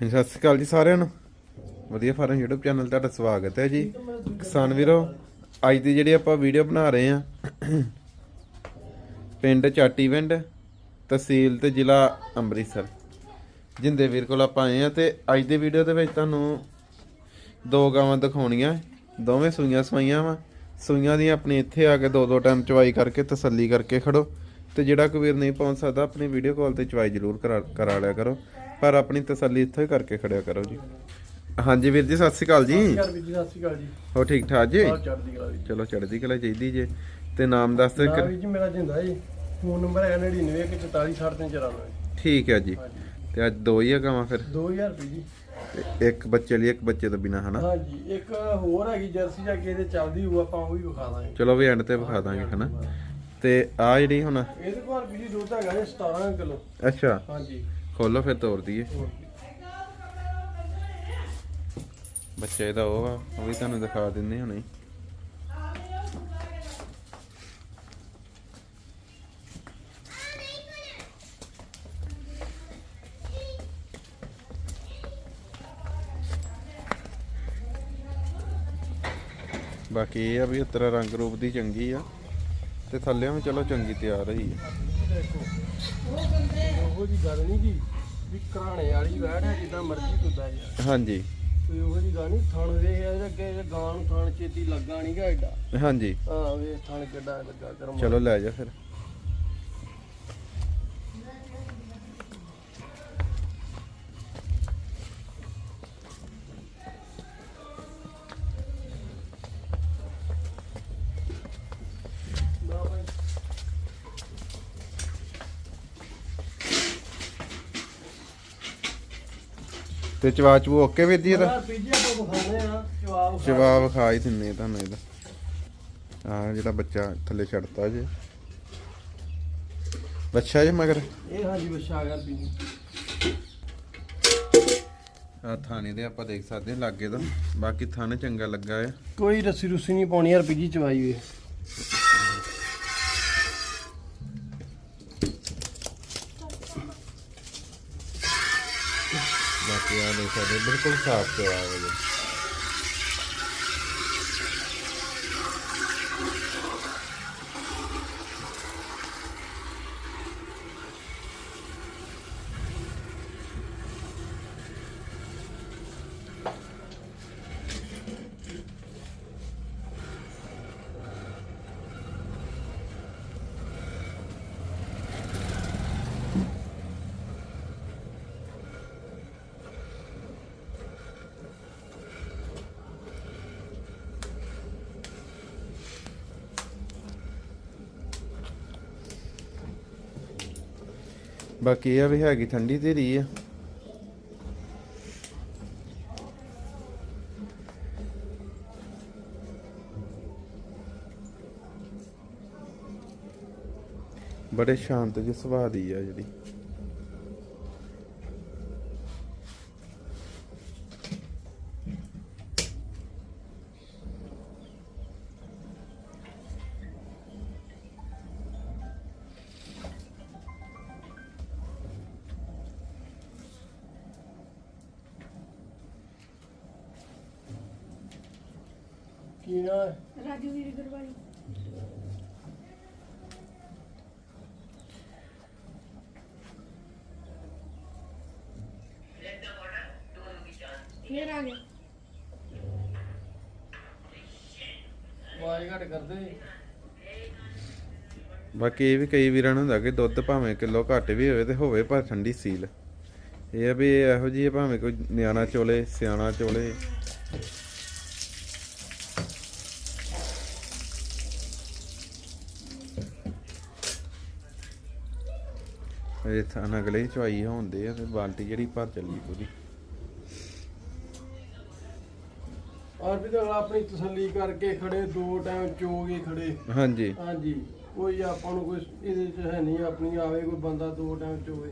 ਹਾਂਜੀ, ਸਤਿ ਸ਼੍ਰੀ ਅਕਾਲ ਜੀ ਸਾਰਿਆਂ ਨੂੰ। ਵਧੀਆ ਫਾਰਮ YouTube ਚੈਨਲ ਤੁਹਾਡਾ ਸਵਾਗਤ ਹੈ ਜੀ। ਕਿਸਾਨ ਵੀਰੋ ਅੱਜ ਦੀ ਜਿਹੜੀ ਆਪਾਂ ਵੀਡੀਓ ਬਣਾ ਰਹੇ ਆ ਪਿੰਡ ਚਾਟੀਵਿੰਡ ਤਹਿਸੀਲ ਤੇ ਜ਼ਿਲ੍ਹਾ ਅੰਮ੍ਰਿਤਸਰ। ਜਿੰਦੇ ਵੀਰ ਕੋਲ ਆਪਾਂ ਆਏ ਆ ਤੇ ਅੱਜ ਦੀ ਵੀਡੀਓ ਦੇ ਵਿੱਚ ਤੁਹਾਨੂੰ ਦੋ ਗਾਵਾਂ ਦਿਖਾਉਣੀਆਂ। ਦੋਵੇਂ ਸੂਈਆਂ ਸਵਾਈਆਂ ਵਾ। ਸੂਈਆਂ ਦੀ ਆਪਣੀ ਇੱਥੇ ਆ ਕੇ ਦੋ ਦੋ ਟਾਈਮ ਚਵਾਈ ਕਰਕੇ ਤਸੱਲੀ ਕਰਕੇ ਖੜੋ। ਤੇ ਜਿਹੜਾ ਕੋਈ ਵੀਰ ਨਹੀਂ ਪਹੁੰਚ ਸਕਦਾ ਆਪਣੀ ਵੀਡੀਓ ਕਾਲ ਤੇ ਚਵਾਈ ਜ਼ਰੂਰ ਕਰਾ ਕਰਾ ਲਿਆ ਕਰੋ। ਪਰ ਆਪਣੀ ਤਸੱਲੀ ਇੱਥੋਂ ਹੀ ਕਰਕੇ ਖੜਿਆ ਕਰੋ ਜੀ। ਹਾਂਜੀ ਵੀਰ ਜੀ ਸਤਿ ਸ਼੍ਰੀ ਅਕਾਲ ਜੀ। ਯਾਰ ਵੀਰ ਜੀ ਸਤਿ ਸ਼੍ਰੀ ਅਕਾਲ ਜੀ। ਹੋ ਠੀਕ ਠਾਕ ਜੀ? ਬਹੁਤ ਚੜ੍ਹਦੀ ਕਲਾ ਜੀ। ਚਲੋ ਚੜ੍ਹਦੀ ਕਲਾ ਚਾਹੀਦੀ ਜੇ। ਤੇ ਨਾਮ ਦੱਸ ਦਿਓ ਨਾ ਵੀਰ ਜੀ ਮੇਰਾ ਜਿੰਦਾ ਜੀ। ਫੋਨ ਨੰਬਰ ਹੈ 9914467394 ਠੀਕ ਹੈ ਜੀ। ਤੇ ਅੱਜ ਦੋ ਹੀ ਆ ਗਾਵਾਂ ਫਿਰ? 2000 ਰੁਪਏ ਜੀ। ਤੇ ਇੱਕ ਬੱਚੇ ਲਈ ਇੱਕ ਬੱਚੇ ਤੋਂ ਬਿਨਾ ਹਨਾ? ਹਾਂਜੀ ਇੱਕ ਹੋਰ ਹੈਗੀ ਜਰਸੀ ਜਾ ਕੇ ਇਹਦੇ ਚੱਲਦੀ ਹੋਊ ਆਪਾਂ ਉਹ ਵੀ ਵਿਖਾ ਦਾਂਗੇ। ਚਲੋ ਵੀ ਐਂਡ ਤੇ ਵਿਖਾ ਦਾਂਗੇ ਹਨਾ? ਤੇ ਆ ਜਿਹੜੀ ਹੁਣ ਇਹਦੇ ਕੋਲ ਵੀਰ ਜੀ ਦੁੱਧ ਹੈਗਾ ਜੀ 17 ਕਿਲੋ। ਅੱਛਾ। ਹਾਂਜੀ। ਖੋਲੋ ਫਿਰ ਤੋਰ ਦਈਏ। ਬੱਚੇ ਦਾ ਉਹ ਆ ਉਹ ਵੀ ਤੁਹਾਨੂੰ ਦਿਖਾ ਦਿੰਦੇ ਹੁਣੇ। ਬਾਕੀ ਇਹ ਆ ਵੀ ਉਤਰਾ ਰੰਗ ਰੂਪ ਦੀ ਚੰਗੀ ਆ। ਤੇ ਥੱਲਿਆਂ ਵੀ ਚਲੋ ਚੰਗੀ ਤਿਆਰ ਰਹੀ ਆ। ਦੇਖੋ। ਉਹੋ ਜੀ ਗੱਲ ਨਹੀਂ ਜੀ ਵੀ ਘਰਾਣੇ ਵਾਲੀ ਵੈੜ ਹੈ ਜਿੱਦਾਂ ਮਰਜ਼ੀ ਤੁੱਦਾ ਯਾਰ ਹਾਂਜੀ। ਕੋਈ ਉਹੋ ਜੀ ਗੱਲ ਨਹੀਂ ਥਣ ਵੇਖ ਇਹਦੇ ਅੱਗੇ ਇਹ ਗਾਂ ਨੂੰ ਥਣ ਛੇਤੀ ਲੱਗਾ ਨਹੀਂਗਾ ਐਡਾ। ਹਾਂਜੀ। ਹਾਂ ਵੇ ਥਣ ਕਿੱਡਾ ਲੱਗਾ ਕਰਮ ਚਲੋ ਲੈ ਜਾ ਫਿਰ। ਤੇ ਚਵਾਚੂ ਓਕੇ ਵੀਰ ਜੀ ਇਹਦਾ? ਯਾਰ ਪੀਜੀ ਆਪਾਂ ਵਿਖਾਉਂਦੇ ਆ ਜਵਾਬ ਵਿਖਾ- ਜਵਾਬ ਖਾ ਹੀ ਦਿੰਨੇ ਤੁਹਾਨੂੰ ਇਹਦਾ। ਆ ਜਿਹੜਾ ਬੱਚਾ ਥੱਲੇ ਛੱਡਤਾ ਜੇ। ਬੱਚਾ ਜੇ ਮਗਰ। ਇਹ ਹਾਂਜੀ ਬੱਚਾ ਆ ਗਿਆ ਪੀਜੀ। ਆ ਥਾਣੇ ਦੇ ਆਪਾਂ ਦੇਖ ਸਕਦੇ ਹਾਂ ਲਾਗੇ ਤੋਂ ਬਾਕੀ ਥਾਣੇ ਚੰਗਾ ਲੱਗਾ ਆ। ਕੋਈ ਰੱਸੀ ਰੁੱਸੀ ਨਹੀਂ ਪਾਉਣੀ ਯਾਰ ਪੀਜੀ ਚਵਾਈ ਵੇ ਬਾਕੀ ਆ ਦੇਖ ਸਕਦੇ ਬਿਲਕੁਲ ਬਾਕੀ ਇਹ ਆ ਵੀ ਹੈਗੀ ਠੰਡੀ ਤੇਰੀ ਆ। ਬੜੇ ਸ਼ਾਂਤ ਜਿਹੇ ਸੁਭਾਅ ਦੀ ਆ ਜਿਹੜੀ। ਕੀ ਨਾ ਹੈ? ਰਾਜੂ ਵੀਰ ਗੁਰਵਾਲੀ ਫੇਰ ਆ ਗਿਆ ਆਵਾਜ਼ ਘੱਟ ਕਰਦੇ ਬਾਕੀ ਇਹ ਵੀ ਕਈ ਵੀਰਾਂ ਨੂੰ ਹੁੰਦਾ ਕਿ ਦੁੱਧ ਭਾਵੇਂ ਕਿਲੋ ਘੱਟ ਵੀ ਹੋਵੇ ਤੇ ਹੋਵੇ ਪਰ ਠੰਡੀ ਸੀਲ। ਇਹ ਆ ਵੀ ਇਹੋ ਜਿਹੀ ਆ ਭਾਵੇਂ ਕੋਈ ਨਿਆਣਾ ਚੋਲੇ ਸਿਆਣਾ ਚੋਲੇ ਇਹ ਥਾਂ ਅਗਲੇ ਚਵਾਈ ਹੁੰਦੇ ਆ ਤੇ ਬਾਲਟੀ ਜਿਹੜੀ ਭਰ ਚੱਲੀ ਪੂਰੀ। ਔਰ ਵੀ ਤਾਂ ਆਪਣੀ ਤਸੱਲੀ ਕਰਕੇ ਖੜੇ ਦੋ ਟਾਈਮ ਚੋਗੇ ਖੜੇ। ਹਾਂਜੀ। ਹਾਂਜੀ। ਕੋਈ ਆਪਾਂ ਨੂੰ ਕੋਈ ਇਹਦੇ ਚ ਹੈ ਨਹੀਂ ਆਪਣੀ ਆਵੇ ਕੋਈ ਬੰਦਾ ਦੋ ਟਾਈਮ ਚੋਵੇ।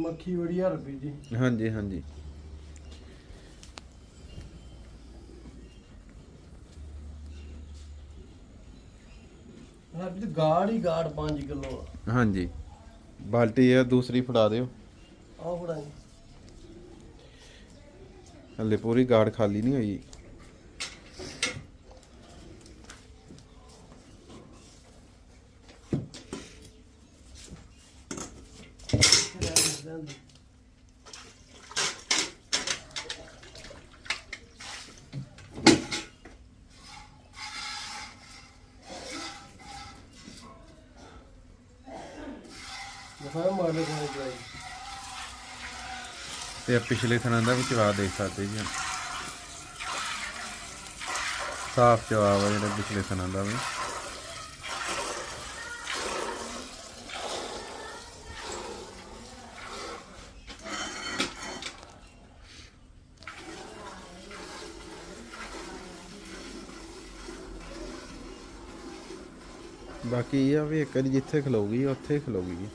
ਮੱਖੀ ਬੜੀ ਹਰ ਰੁਪਏ ਜੀ। ਹਾਂਜੀ ਹਾਂਜੀ। ਹਰ ਵੀ ਗਾੜ ਹੀ ਗਾੜ 5 ਕਿਲੋ ਹਾਂਜੀ। ਬਾਲਟੀ ਆ ਦੂਸਰੀ ਫੜਾ ਦਿਓ। ਆ ਫੜਾ ਜੀ ਹਲੇ ਪੂਰੀ ਗਾੜ ਖਾਲੀ ਨਹੀਂ ਹੋਈ। ਤੇ ਪਿਛਲੇ ਥਣਾਂ ਦਾ ਵੀ ਜਵਾਬ ਦੇਖ ਸਕਦੇ ਜੀ ਸਾਫ਼ ਜਵਾਬ ਆ ਜਿਹੜਾ ਪਿਛਲੇ ਥਣਾਂ ਦਾ ਵੀ। ਬਾਕੀ ਇਹ ਆ ਵੀ ਇੱਕ ਵਾਰੀ ਜਿੱਥੇ ਖਲੋਗੀ, ਉੱਥੇ ਹੀ ਖਲੋਗੀ।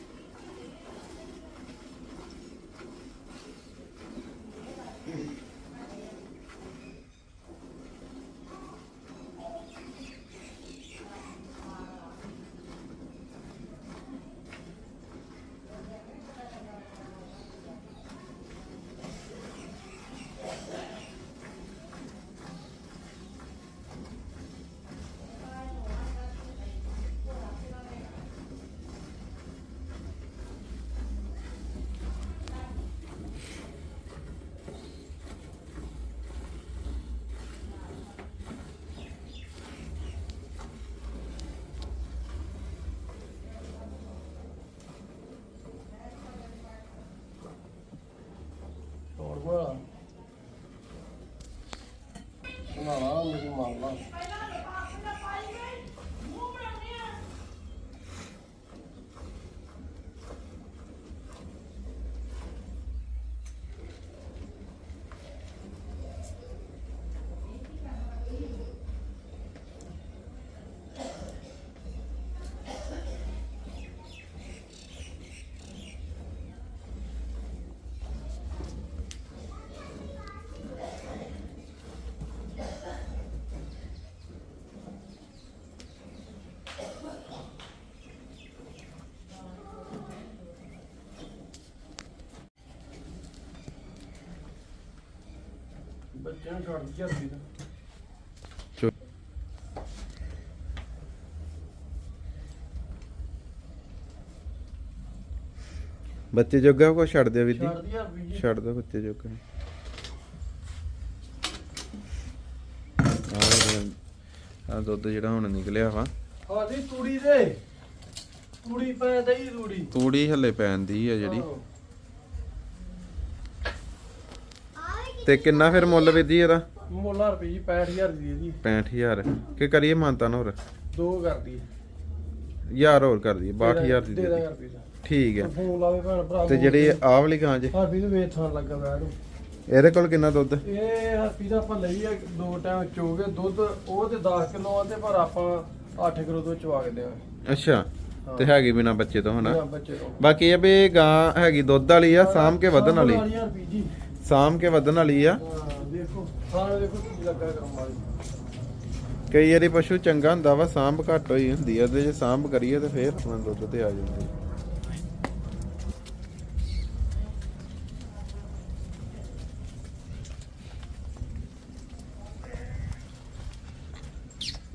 ਬੱਚੇ ਨੂੰ ਛੱਡ ਦਿਆ ਸੀ ਚੋ- ਬੱਚੇ ਜੋਗਾ ਕੋ ਛੱਡ ਦਿਓ ਵੀਰ ਛੱਡ ਜੀ ਦਿਆ ਵੀ ਜੀ ਛੱਡ ਦਿਓ ਬੱਚੇ ਜੋਗਾ। ਆ ਦੁੱਧ ਜਿਹੜਾ ਹੁਣ ਨਿਕਲਿਆ ਵਾ। ਹਾਦੀ ਤੂੜੀ ਦੇ। ਤੂੜੀ ਪੈ ਦਈ ਤੂੜੀ। ਤੂੜੀ ਹੱਲੇ ਪੈਂਦੀ ਆ ਜਿਹੜੀ। ਆਹੋ। ਤੇ ਕਿੰਨਾ ਫਿਰ ਮੁੱਲ ਵੀਰ ਜੀ ਇਹਦਾ? ਮੁੱਲਾ ਰੁਪਏ ਜੀ 65000 ਦੀ ਇਹਦੀ। 65000 ਕਿ ਕਰੀਏ ਮਾਨਤਾ ਹੋਰ? ਦੋ ਕਰਦੀ ਯਾਰ ਹੋਰ ਕਰ ਦਈਏ 62000 ਦੀ ਦੇ ਦੇ। ਰੁਪਏ ਦਾ। ਠੀਕ ਹੈ। ਫੋਨ ਲਾਵੇ ਭੈਣ ਭਰਾ ਤੇ ਜਿਹੜੇ ਆਹ ਵਾਲੀ ਗਾਂ ਜੇ? ਹਰਪੀ ਦੇ ਵੇਚ ਥਾਂ ਲੱਗਾ ਬੈਠ ਨੂੰ ਇਹਦੇ ਕੋਲ ਕਿੰਨਾ ਦੁੱਧ? ਇਹ ਹਰਪੀ ਦਾ ਆਪਾਂ ਲਈ ਆ ਦੋ ਟਾਈਮ ਚੋਗੇ ਦੁੱਧ। ਉਹ ਤੇ 10 ਕਿਲੋ ਆ ਤੇ ਪਰ ਆਪਾਂ 8 ਕਿਲੋ ਤੋਂ ਚਵਾ ਕੇ ਦੇਵਾਂਗੇ ਅੱਛਾ ਤੇ ਹੈਗੀ ਬਿਨਾ ਬੱਚੇ ਤੋਂ ਹਨਾ? ਬਾਕੀ ਇਹ ਵੀ ਗਾਂ ਹੈਗੀ ਦੁੱਧ ਵਾਲੀ ਆ ਸਾਂਭ ਕੇ ਵਧਣ ਵਾਲੀ। ਸਾਂਭ ਕੇ ਵਧਣ ਵਾਲੀ ਆ। ਹਾਂ ਦੇਖੋ ਸਾਰਾ ਦੇਖੋ ਕੀ ਲੱਗਾ ਕੰਮ ਵਾਲੀ। ਕਈ ਵਾਰੀ ਪਸ਼ੂ ਚੰਗਾ ਹੁੰਦਾ ਵਾ ਸਾਂਭ ਘੱਟ ਹੋਈ ਹੁੰਦੀ ਆ ਤੇ ਜੇ ਸਾਂਭ ਕਰੀਏ ਤੇ ਫੇਰ ਆਪਣਾ ਦੁੱਧ ਤੇ ਆ ਜਾਂਦੀ।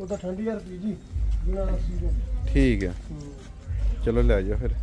ਉਹ ਤਾਂ ਠੰਡੀ ਹਰਪੀ ਜੀ ਬਿਨਾਂ ਰੱਸੀ ਠੀਕ ਆ। ਚਲੋ ਲੈ ਜਾਓ ਫਿਰ।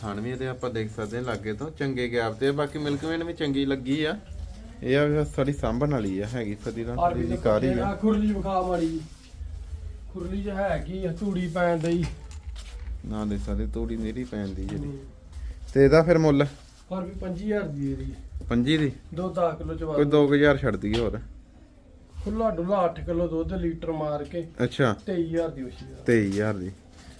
ਥਾਣ ਵੀ ਇਹਦੇ ਆਪਾਂ ਦੇਖ ਸਕਦੇ ਹਾਂ ਲਾਗੇ ਤੋਂ। ਚੰਗੇ ਗੈਪ ਤੇ ਬਾਕੀ ਮਿਲਕ ਵੇਨ ਵੀ ਚੰਗੀ ਲੱਗੀ ਆ। ਇਹ ਆ ਵੀ ਸਾਡੀ ਸਾਂਭਣ ਵਾਲੀ ਆ ਹੈਗੀ ਸਦੀ ਦਾ ਥੋੜੀ ਦੇ ਜੀ ਕਾਰੀ ਆ। ਖੁਰਲੀ ਵਿਖਾ ਮਾੜੀ ਜੀ। ਖੁਰਲੀ ਚ ਹੈ ਕੀ ਆ ਧੂੜੀ ਪੈਣ ਦਈ ਨਾ ਦੇ ਸਕਦੇ ਤੋੜੀ ਮੇਰੀ ਪੈਂਦੀ ਜਿਹੜੀ। ਤੇ ਇਹਦਾ ਫਿਰ ਮੁੱਲ? ਹਰਪੀ 25000 ਦੀ ਇਹਦੀ। ਪੰਜੀ ਦੀ? ਦੋ 10 ਕਿਲੋ ਚਵਾ ਕੋਈ 2000 ਛੱਡ ਦਈਏ ਹੋਰ। ਖੁੱਲਾ ਡੁੱਲਾ 8 ਕਿਲੋ ਦੁੱਧ ਲੀਟਰ ਮਾਰ ਕੇ ਅੱਛਾ। 23000 ਦੀ ਦਾ 23000 ਦੀ।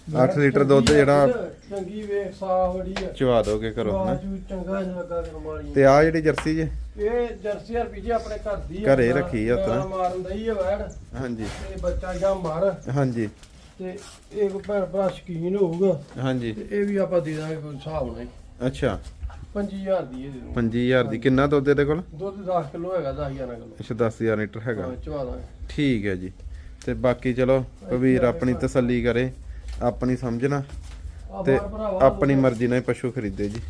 8 ਲੀਟਰ ਦੁੱਧ ਜਿਹੜਾ ਚੰਗੀ ਵੇਖ ਸਾਫ਼ ਬੜੀ ਆ। ਚਵਾ ਦੋਗੇ ਕਰੋ ਹਨਾ? ਬਾਜੂ ਚੰਗਾ ਜਿਹਾ ਲੱਗਾ ਕਰਮਾਲੀ ਤੇ ਆ ਜਿਹੜੀ ਜਰਸੀ ਜੇ? ਇਹ ਜਰਸੀ ਰੁਪਏ ਜੀ ਆਪਣੇ ਘਰ ਦੀ ਘਰੇ ਰੱਖੀ ਆ। ਗਾਂ ਮਾਰਨ ਦਈ ਆ ਵੈੜ। ਹਾਂਜੀ। ਤੇ ਬੱਚਾ ਜਾਂ ਮਰ ਹਾਂਜੀ। ਤੇ ਇਹ ਕੋ ਭੈਣ ਭਰਾ ਸ਼ਕੀਨ ਹੋਊਗਾ। ਹਾਂਜੀ। ਤੇ ਇਹ ਵੀ ਆਪਾਂ ਦੇ ਦਾਂਗੇ ਕੋਈ ਹਿਸਾਬ ਨਾਲ। ਅੱਛਾ। 25000 ਦੀ ਇਹ ਦੇ ਦੂੰਗੇ 25000 ਦੀ। ਕਿੰਨਾ ਦੁੱਧ ਇਹਦੇ ਕੋਲ? ਦੁੱਧ 10 ਕਿਲੋ ਹੈਗਾ 10 11 ਕਿਲੋ। ਅੱਛਾ 10000 ਲੀਟਰ ਹੈਗਾ। ਚਵਾ ਦਾਂਗੇ। ਠੀਕ ਹੈ ਜੀ। ਤੇ ਬਾਕੀ ਚਲੋ ਕਬੀਰ ਆਪਣੀ ਤਸੱਲੀ ਕਰੇ। ਆਪਣੀ ਸਮਝਣਾ ਤੇ ਆਪਣੀ ਮਰਜ਼ੀ ਨਾਲ ਹੀ ਪਸ਼ੂ ਖਰੀਦੇ ਜੀ।